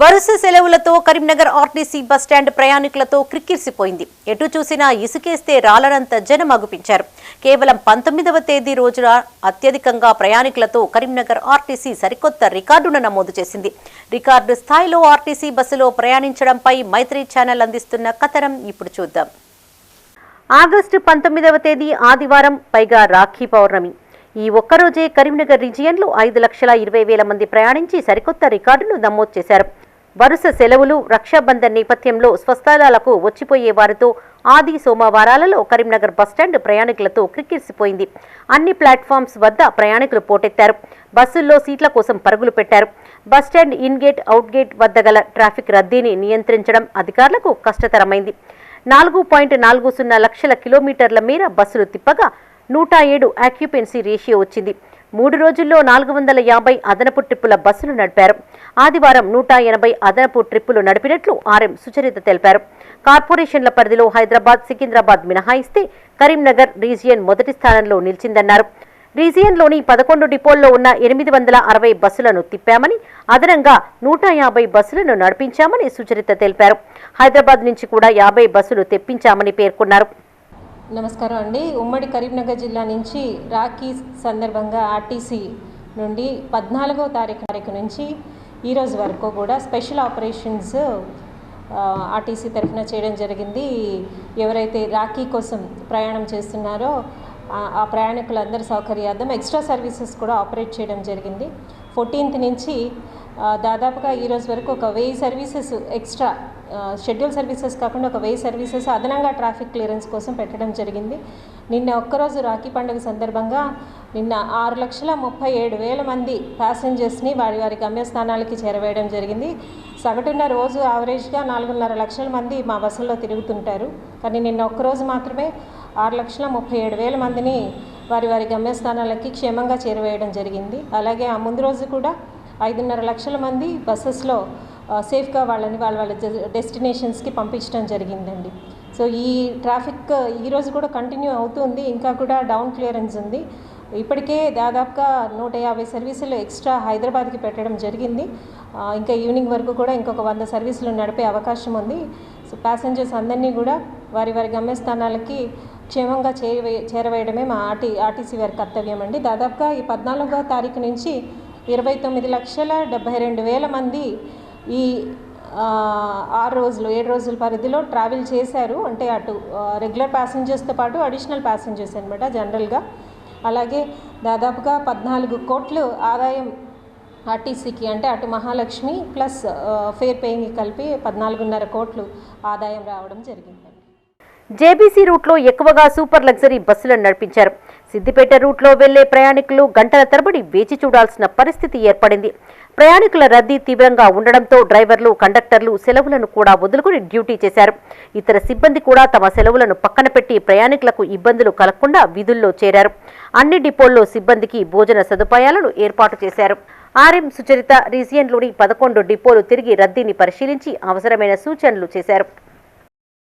వరుస సెలవులతో Karimnagar RTC bus stand ప్రయాణికులతో క్రిక్కిరిసిపోయింది. ఎటు చూసినా ఇసుకేస్తే రాలనంత జనం అగుపించారు. కేవలం పంతొమ్మిదవ తేదీ రోజున అత్యధికంగా ప్రయాణికులతో కరీంనగర్ ఆర్టీసీ సరికొత్త రికార్డును నమోదు చేసింది. రికార్డు స్థాయిలో ఆర్టీసీ బస్సులో ప్రయాణించడంపై మైత్రి ఛానల్ అందిస్తున్న కథనం ఇప్పుడు చూద్దాం. ఆగస్టు పంతొమ్మిదవ తేదీ ఆదివారం పైగా రాఖీ పౌర్ణమి. ఈ ఒక్కరోజే కరీంనగర్ రీజియన్లో ఐదు లక్షల ఇరవై వేల మంది ప్రయాణించి సరికొత్త రికార్డును నమోదు చేశారు. వరుస సెలవులు రక్షాబంధన్ నేపథ్యంలో స్వస్థలాలకు వచ్చిపోయే వారితో ఆది సోమవారాలలో కరీంనగర్ బస్టాండ్ ప్రయాణికులతో క్రిక్కిరిసిపోయింది అన్ని ప్లాట్ఫామ్స్ వద్ద ప్రయాణికులు పోటెత్తారు. బస్సుల్లో సీట్ల కోసం పరుగులు పెట్టారు. బస్టాండ్ ఇన్గేట్ అవుట్గేట్ వద్ద గల ట్రాఫిక్ రద్దీని నియంత్రించడం అధికారులకు కష్టతరమైంది. నాలుగు పాయింట్ నాలుగు సున్నా లక్షల కిలోమీటర్ల మేర బస్సులు తిప్పగా నూట ఏడు ఆక్యుపెన్సీ రేషియో వచ్చింది. మూడు రోజుల్లో నాలుగు వందల యాభై అదనపు ట్రిప్పుల బస్సులు నడిపారు. ఆదివారం నూట ఎనభై అదనపు ట్రిప్పులు నడిపినట్లు ఆర్ఎం సుచరిత తెలిపారు. కార్పొరేషన్ల పరిధిలో హైదరాబాద్ సికింద్రాబాద్ మినహాయిస్తే కరీంనగర్ రీజియన్ మొదటి స్థానంలో నిలిచిందన్నారు. రీజియన్లోని పదకొండు డిపోల్లో ఉన్న ఎనిమిది వందల అరవై బస్సులను తిప్పామని అదనంగా నూట యాభై బస్సులను నడిపించామని సుచరిత తెలిపారు. హైదరాబాద్ నుంచి కూడా యాభై బస్సులు తెప్పించామని పేర్కొన్నారు. నమస్కారం అండి. ఉమ్మడి కరీంనగర్ జిల్లా నుంచి రాఖీ సందర్భంగా ఆర్టీసీ నుండి పద్నాలుగో తారీఖు తారీఖు నుంచి ఈరోజు వరకు కూడా స్పెషల్ ఆపరేషన్స్ ఆర్టీసీ తరఫున చేయడం జరిగింది. ఎవరైతే రాఖీ కోసం ప్రయాణం చేస్తున్నారో ఆ- ప్రయాణికులందరి సౌకర్యార్థం ఎక్స్ట్రా సర్వీసెస్ కూడా ఆపరేట్ చేయడం జరిగింది. ఫోర్టీన్త్ నుంచి దాదాపుగా ఈరోజు వరకు ఒక వెయ్యి సర్వీసెస్ ఎక్స్ట్రా షెడ్యూల్ సర్వీసెస్ కాకుండా ఒక వెయ్యి సర్వీసెస్ అదనంగా ట్రాఫిక్ క్లియరెన్స్ కోసం పెట్టడం జరిగింది. నిన్న ఒక్కరోజు రాఖీ పండుగ సందర్భంగా నిన్న ఆరు లక్షల ముప్పై ఏడు వేల మంది ప్యాసింజర్స్ని వారి వారి గమ్యస్థానాలకి చేరవేయడం జరిగింది. సగటున రోజు యావరేజ్గా నాలుగున్నర లక్షల మంది మా బస్సుల్లో తిరుగుతుంటారు. కానీ నిన్న ఒక్కరోజు మాత్రమే ఆరు లక్షల ముప్పై ఏడు వేల మందిని వారి వారి గమ్యస్థానాలకి క్షేమంగా చేరవేయడం జరిగింది. అలాగే ఆ ముందు రోజు కూడా ఐదున్నర లక్షల మంది బస్సెస్లో సేఫ్గా వాళ్ళని వాళ్ళ వాళ్ళ డెస్టినేషన్స్కి పంపించడం జరిగిందండి. సో ఈ ట్రాఫిక్ ఈరోజు కూడా కంటిన్యూ అవుతుంది ఇంకా కూడా డౌన్ క్లియరెన్స్ ఉంది. ఇప్పటికే దాదాపుగా నూట యాభై సర్వీసులు ఎక్స్ట్రా హైదరాబాద్కి పెట్టడం జరిగింది. ఇంకా ఈవినింగ్ వరకు కూడా ఇంకొక వంద సర్వీసులు నడిపే అవకాశం ఉంది. సో ప్యాసింజర్స్ అందరినీ కూడా వారి వారి గమ్యస్థానాలకి క్షేమంగా చేరవే చేరవేయడమే మా ఆర్టీ ఆర్టీసీ వారి కర్తవ్యం అండి. దాదాపుగా ఈ పద్నాలుగో తారీఖు నుంచి ఇరవై తొమ్మిది లక్షల డెబ్బై రెండు వేల మంది ఈ ఆరు రోజులు ఏడు రోజుల పరిధిలో ట్రావెల్ చేశారు. అంటే అటు రెగ్యులర్ ప్యాసింజర్స్తో పాటు అడిషనల్ ప్యాసింజర్స్ అనమాట జనరల్గా. అలాగే దాదాపుగా పద్నాలుగు కోట్లు ఆదాయం ఆర్టీసీకి అంటే అటు మహాలక్ష్మి ప్లస్ ఫేర్ పేయింగ్కి కలిపి పద్నాలుగున్నర కోట్లు ఆదాయం రావడం జరిగిందండి. జేబీసీ రూట్లో ఎక్కువగా సూపర్ లగ్జరీ బస్సులను నడిపించారు. సిద్దిపేట రూట్లో వెళ్ళే ప్రయాణికులు గంటల తరబడి వేచి చూడాల్సిన పరిస్థితి ఏర్పడింది. ప్రయాణికుల రద్దీ తీవ్రంగా ఉండడంతో డ్రైవర్లు కండక్టర్లు సెలవులను కూడా వదులుకుని డ్యూటీ చేశారు. ఇతర సిబ్బంది కూడా తమ సెలవులను పక్కన పెట్టి ప్రయాణికులకు ఇబ్బందులు కలగకుండా విధుల్లో చేరారు. అన్ని డిపోల్లో సిబ్బందికి భోజన సదుపాయాలను ఏర్పాటు చేశారు. ఆర్ఎం సుచరిత రీజియన్లోని పదకొండు డిపోలు తిరిగి రద్దీని పరిశీలించి అవసరమైన సూచనలు చేశారు.